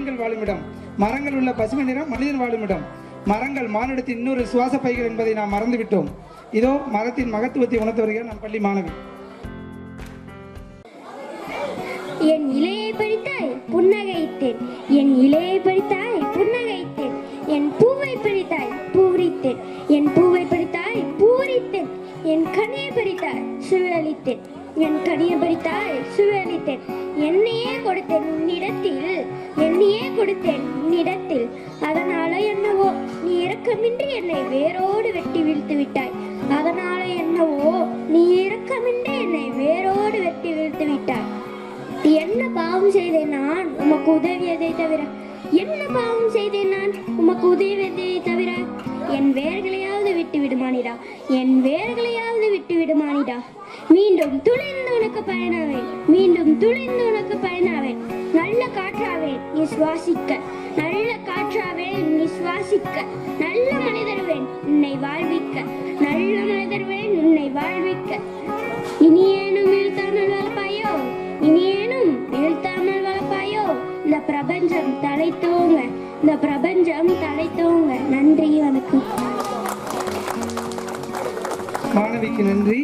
மீன்கள் வாழுமிடம். மரங்கள் உள்ள பசுமை நிறம் மனிதன் வாழுமிடம். மரங்கள் மானிடத்தின் இன்னொரு சுவாச பைகள் என்பதை நாம் மறந்துவிட்டோம். இதோ மரத்தின் மகத்துவத்தை உணர்த்து வருகிறார் நம் பள்ளி மாணவி. என் இலையை பறித்தாய் புன்னகைத்தேன். என் இலையை பறித்தாய் புன்னகைத்தேன். என் பூவை பறித்தாய் பூரித்தேன். என் பூவை பறித்தாய் பூரித்தேன். என் கனியை பறித்தாய் சுவையளித்தேன் என் கனியை பறித்தாய் சுவையளித்தேன் என்னை கொடுத்தேன் உன்னிடத்தில். என்னையே கொடுத்தேன் உன்னிடத்தில். அதனால என்னவோ நீ இரக்கமின்றி என்னை வேரோடு வெட்டி வீழ்த்து விட்டாய். அதனால என்னவோ நீ இரக்கமின்றி என்னை வேரோடு வெட்டி வீழ்த்து விட்டாய். என்ன பாவம் செய்தேன் நான்? உமக்கு உதவியதை தவிர? என்ன பாவம் செய்தேன் நான்? உமக்கு உதவியதை தவிர? என் வேர்களையாவது விட்டு விடுமானிடா. என் வேர்களையாவது விட்டு விடுமானிடா. மீண்டும் துளிர்ந்து உனக்கு பயனாவேன் மீண்டும் துளிர்ந்து உனக்கு பயனாவேன் நல்ல காற்றாவேன் நீ சுவாசிக்க. நல்ல காற்றாவேன் நீ சுவாசிக்க. நல்ல மனிதர்வேன் உன்னை வாழ்விக்க. நல்ல மனிதர்வேன் உன்னை வாழ்விக்க. இனி ஏனும் வீழ்த்தாமல் வளர்ப்பாயோ இனி ஏனும் வீழ்த்தாமல் வளர்ப்பாயோ இந்த பிரபஞ்சம் தலைத்தோங்க. இந்த பிரபஞ்சம் தலைத்தோங்க. நன்றி வணக்கம். மாணவிக்கு நன்றி.